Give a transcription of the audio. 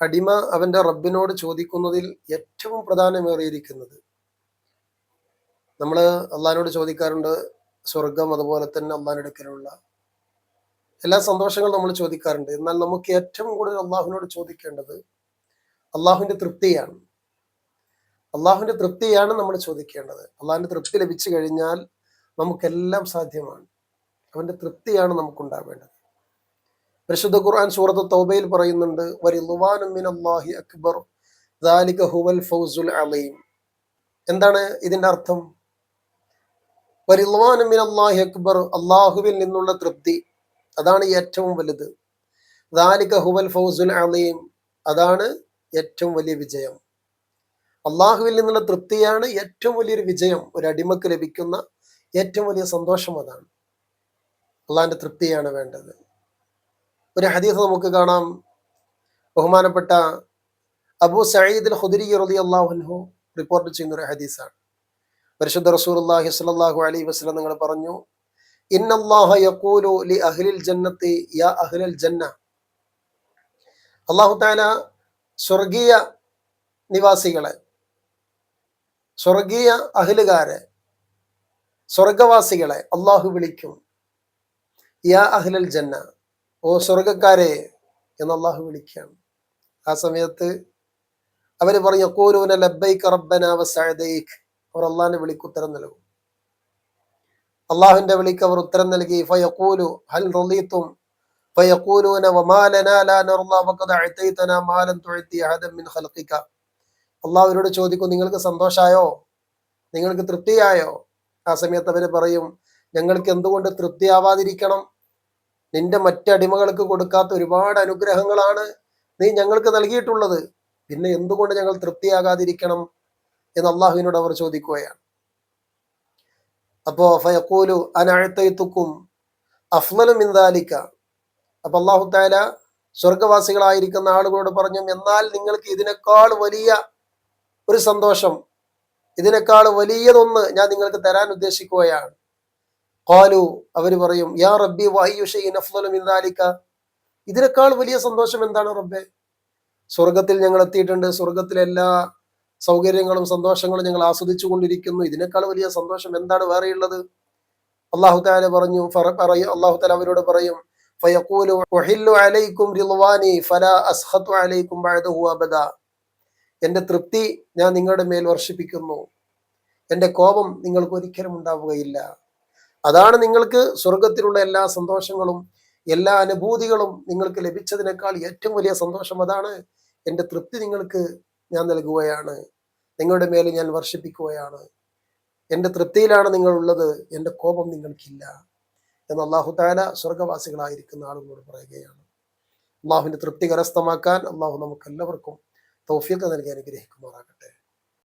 അടിമ അവന്റെ റബ്ബിനോട് ചോദിക്കുന്നതിൽ ഏറ്റവും പ്രധാനമേറിയിരിക്കുന്നത്. നമ്മൾ അള്ളഹാനോട് ചോദിക്കാറുണ്ട് സ്വർഗം അതുപോലെ തന്നെ അള്ളഹാനെടുക്കലുള്ള എല്ലാ സന്തോഷങ്ങളും നമ്മൾ ചോദിക്കാറുണ്ട്. എന്നാൽ നമുക്ക് ഏറ്റവും കൂടുതൽ അള്ളാഹുവിനോട് ചോദിക്കേണ്ടത് അള്ളാഹുവിന്റെ തൃപ്തിയാണ്. അള്ളാഹുവിന്റെ തൃപ്തിയാണ് നമ്മൾ ചോദിക്കേണ്ടത്. അള്ളാഹിന്റെ തൃപ്തി ലഭിച്ചു കഴിഞ്ഞാൽ നമുക്കെല്ലാം സാധ്യമാണ്. അവന്റെ തൃപ്തിയാണ് നമുക്കുണ്ടാവേണ്ടത്. പരിശുദ്ധ ഖുർആൻ സൂറത്ത് തൗബയിൽ പറയുന്നുണ്ട് അക്ബർ ഹുവൽ ഫൗസുൽ അലീം. എന്താണ് ഇതിന്റെ അർത്ഥം? വരിളുവാനും മിനല്ലാഹി അക്ബർ അള്ളാഹുവിൽ നിന്നുള്ള തൃപ്തി അതാണ് ഏറ്റവും വലുത്. ദാലിക ഹുവൽ ഫൗസുൽ അലീം അതാണ് ഏറ്റവും വലിയ വിജയം. അള്ളാഹുവിൽ നിന്നുള്ള തൃപ്തിയാണ് ഏറ്റവും വലിയൊരു വിജയം ഒരു അടിമക്ക് ലഭിക്കുന്ന ഏറ്റവും വലിയ സന്തോഷം അതാണ്. അള്ളാഹിന്റെ തൃപ്തിയാണ് വേണ്ടത്. ഒരു ഹദീസ് നമുക്ക് കാണാം. ബഹുമാനപ്പെട്ട അബു സയ്യിദ് ഖുദരി റളി അള്ളാഹുൻഹു റിപ്പോർട്ട് ചെയ്യുന്ന ഒരു ഹദീസാണ്. പരിശുദ്ധ റസൂലുള്ളാഹി സ്വല്ലല്ലാഹു അലൈഹി വസല്ലം നിങ്ങൾ പറഞ്ഞു അല്ലാഹു തആല സ്വർഗീയ നിവാസികളെ സ്വർഗീയ അഹ്ലുകാരെ സ്വർഗവാസികളെ അള്ളാഹു വിളിക്കും യാ അഹ്ലൽ ജന്ന. ഓ സ്വർഗക്കാരെ എന്ന് അള്ളാഹു വിളിക്കുകയാണ്. ആ സമയത്ത് അവർ പറഞ്ഞു കോരൂന ലബ്ബൈക റബ്ബന വസഅദൈക്. അവർ അള്ളാഹിന്റെ വിളിക്ക് ഉത്തരം നൽകും. അള്ളാഹുവിന്റെ വിളിക്ക് അവർ ഉത്തരം നൽകി ഫയക്കൂലു ഹൽ റളീതും ഫയക്കൂലൂന വമാ ലനാ ലാ നർളാ വഖദ അഅതൈതനാ മാലൻ തുഅതി അഹദൻ മിൻ ഖൽഖിക. അള്ളാഹുവിനോട് ചോദിക്കും നിങ്ങൾക്ക് സന്തോഷായോ? നിങ്ങൾക്ക് തൃപ്തിയായോ? ആ സമയത്ത് അവർ പറയും ഞങ്ങൾക്ക് എന്തുകൊണ്ട് തൃപ്തിയാവാതിരിക്കണം? നിന്റെ മറ്റടിമകൾക്ക് കൊടുക്കാത്ത ഒരുപാട് അനുഗ്രഹങ്ങളാണ് നീ ഞങ്ങൾക്ക് നൽകിയിട്ടുള്ളത്. പിന്നെ എന്തുകൊണ്ട് ഞങ്ങൾ തൃപ്തിയാകാതിരിക്കണം എന്ന് അള്ളാഹുവിനോട് അവർ ചോദിക്കുകയാണ്. അപ്പോ ഫയക്കൂലു അനഴത്തൈത്തുക്കും അഫ്ലലും ഇന്താലിക്ക അപ്പൊ അള്ളാഹു താല സ്വർഗവാസികളായിരിക്കുന്ന ആളുകളോട് പറഞ്ഞു എന്നാൽ നിങ്ങൾക്ക് ഇതിനേക്കാൾ വലിയ ഒരു സന്തോഷം ഇതിനേക്കാൾ വലിയതൊന്ന് ഞാൻ നിങ്ങൾക്ക് തരാൻ ഉദ്ദേശിക്കുകയാണ്. ഖാലു അവർ പറയും യാ റബ്ബി വഹയുഷൈൻ അഫ്ളലു മിൻ ദാലിക. ഇതിനേക്കാൾ വലിയ സന്തോഷം എന്താണ് റബ്ബെ? സ്വർഗത്തിൽ ഞങ്ങൾ എത്തിയിട്ടുണ്ട്. സ്വർഗത്തിലെ എല്ലാ സൗകര്യങ്ങളും സന്തോഷങ്ങളും ഞങ്ങൾ ആസ്വദിച്ചു കൊണ്ടിരിക്കുന്നു. ഇതിനേക്കാൾ വലിയ സന്തോഷം എന്താണ് വേറെയുള്ളത് അള്ളാഹു താല പറഞ്ഞു പറയും അള്ളാഹു താല അവരോട് പറയും ഫയഖൂലു ഉഹില്ലു അലൈക്കും റിളവാനി ഫലാ അസ്ഖതു അലൈക്കും ബഅദഹു അബദ. എന്റെ തൃപ്തി ഞാൻ നിങ്ങളുടെ മേൽ വർഷിപ്പിക്കുന്നു. എന്റെ കോപം നിങ്ങൾക്ക് ഒരിക്കലും ഉണ്ടാവുകയില്ല. അതാണ് നിങ്ങൾക്ക് സ്വർഗത്തിലുള്ള എല്ലാ സന്തോഷങ്ങളും എല്ലാ അനുഭൂതികളും നിങ്ങൾക്ക് ലഭിച്ചതിനേക്കാൾ ഏറ്റവും വലിയ സന്തോഷം. അതാണ് എന്റെ തൃപ്തി നിങ്ങൾക്ക് ഞാൻ നൽകുകയാണ്. നിങ്ങളുടെ മേലെ ഞാൻ വർഷിപ്പിക്കുകയാണ്. എന്റെ തൃപ്തിയിലാണ് നിങ്ങളുള്ളത്. എന്റെ കോപം നിങ്ങൾക്കില്ല എന്ന് അള്ളാഹു താല സ്വർഗവാസികളായിരിക്കുന്ന ആളുകളോട് പറയുകയാണ്. അള്ളാഹുവിന്റെ തൃപ്തി കരസ്ഥമാക്കാൻ അള്ളാഹു നമുക്കെല്ലാവർക്കും തൗഫീഖ് നൽകി അനുഗ്രഹിക്കുമാറാകട്ടെ.